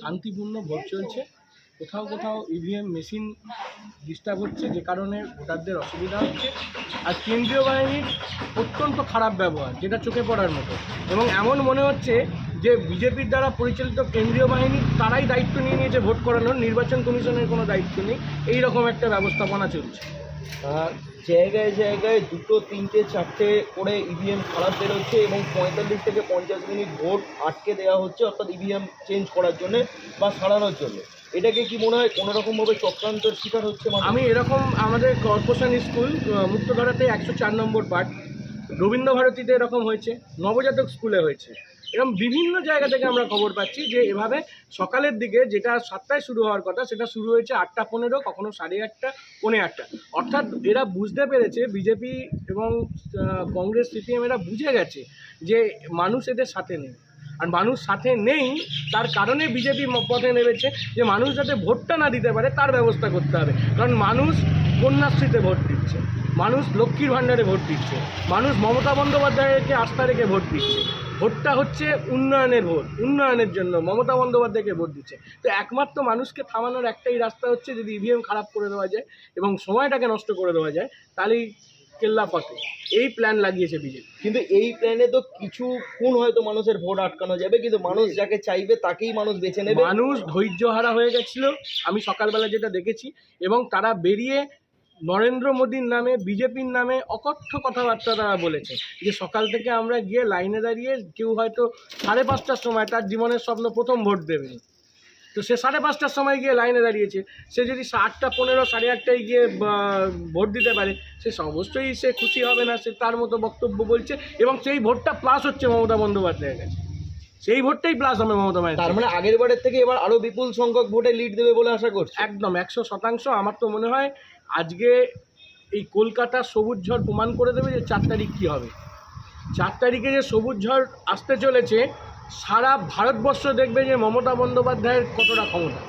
শান্তিপূর্ণ ভোট চলছে। কোথাও কোথাও ইভিএম মেশিন ডিস্টার্ব হচ্ছে, যে কারণে ভোটারদের অসুবিধা হচ্ছে। আর কেন্দ্রীয় বাহিনীর অত্যন্ত খারাপ ব্যবহার, যেটা চোখে পড়ার মতো। এবং এমন মনে হচ্ছে যে বিজেপির দ্বারা পরিচালিত কেন্দ্রীয় বাহিনী, তারাই দায়িত্ব নিয়ে নিয়েছে ভোট করানোর, নির্বাচন কমিশনের কোনো দায়িত্ব নেই। এই রকম একটা ব্যবস্থাপনা চলছে। জায়গায় জায়গায় দুটো, তিনটে, চারটে করে ইভিএম খারাপ বেরোচ্ছে এবং পঁয়তাল্লিশ থেকে পঞ্চাশ মিনিট ভোট আটকে দেওয়া হচ্ছে, অর্থাৎ ইভিএম চেঞ্জ করার জন্য বা সারানোর জন্য। এটাকে কি মনে হয় কোনো রকমভাবে চক্রান্তের শিকার হচ্ছে? আমি এরকম আমাদের কর্পোরেশন স্কুল মুক্তধারাতে একশো চার নম্বর পার্ট রবীন্দ্র ভারতীতে এরকম হয়েছে, নবজাতক স্কুলে হয়েছে। এরকম বিভিন্ন জায়গা থেকে আমরা খবর পাচ্ছি যে এভাবে সকালের দিকে যেটা সাতটায় শুরু হওয়ার কথা, সেটা শুরু হয়েছে আটটা পনেরো, কখনো সাড়ে আটটা, পৌনে আটটা। অর্থাৎ এরা বুঝতে পেরেছে, বিজেপি এবং কংগ্রেস, সিপিএম এরা বুঝে গেছে যে মানুষ এদের সাথে নেই। আর মানুষ সাথে নেই, তার কারণে বিজেপি পথে নেমেছে যে মানুষ যাতে ভোটটা না দিতে পারে, তার ব্যবস্থা করতে হবে। কারণ মানুষ কন্যাশ্রীতে ভোট দিচ্ছে, মানুষ লক্ষ্মীর ভাণ্ডারে ভোট দিচ্ছে, মানুষ মমতা বন্দ্যোপাধ্যায়কে আস্থা রেখে ভোট দিচ্ছে। ভোটটা হচ্ছে উন্নয়নের ভোট উন্নয়নের জন্য মমতা বন্দ্যোপাধ্যায়কে ভোট দিচ্ছে। তো একমাত্র মানুষকে থামানোর একটাই রাস্তা হচ্ছে যদি ইভিএম খারাপ করে দেওয়া যায় এবং সময়টাকে নষ্ট করে দেওয়া যায় তাহলেই কেল্লা ফতে এই প্ল্যান লাগিয়েছে বিজেপি কিন্তু এই প্ল্যানে তো কিছু খুন হয়তো মানুষের ভোট আটকানো যাবে কিন্তু মানুষ যাকে চাইবে তাকেই মানুষ বেছে নেবে। মানুষ ধৈর্যহারা হয়ে গেছিল আমি সকালবেলা যেটা দেখেছি এবং তারা বেরিয়ে নরেন্দ্র মোদীর নামে, বিজেপির নামে অকথ্য কথাবার্তা তারা বলেছে। যে সকাল থেকে আমরা গিয়ে লাইনে দাঁড়িয়ে কেউ হয়তো সাড়ে পাঁচটার সময় তার জীবনের স্বপ্ন প্রথম ভোট দেবে। তো সে সাড়ে পাঁচটার সময় গিয়ে লাইনে দাঁড়িয়েছে। সে যদি আটটা, পনেরো, সাড়ে আটটায় গিয়ে ভোট দিতে পারে, সে অবশ্যই সে খুশি হবে না, সে তার মতো বক্তব্য বলছে এবং সেই ভোটটা প্লাস হচ্ছে মমতা বন্দ্যোপাধ্যায়ের কাছে। সেই ভোটটাই প্লাস হবে মমতা ব্যানার্জি। তার মানে আগের বারের থেকে এবার আরও বিপুল সংখ্যক ভোটে লিড দেবে বলে আশা করছি। একদম একশো শতাংশ আমার তো মনে হয় আজকে এই কলকাতার সবুজ ঝড় প্রমাণ করে দেবে যে চার তারিখ কী হবে। চার তারিখে যে সবুজ ঝড় আসতে চলেছে সারা ভারতবর্ষ দেখবে যে মমতা বন্দ্যোপাধ্যায়ের কতটা ক্ষমতা।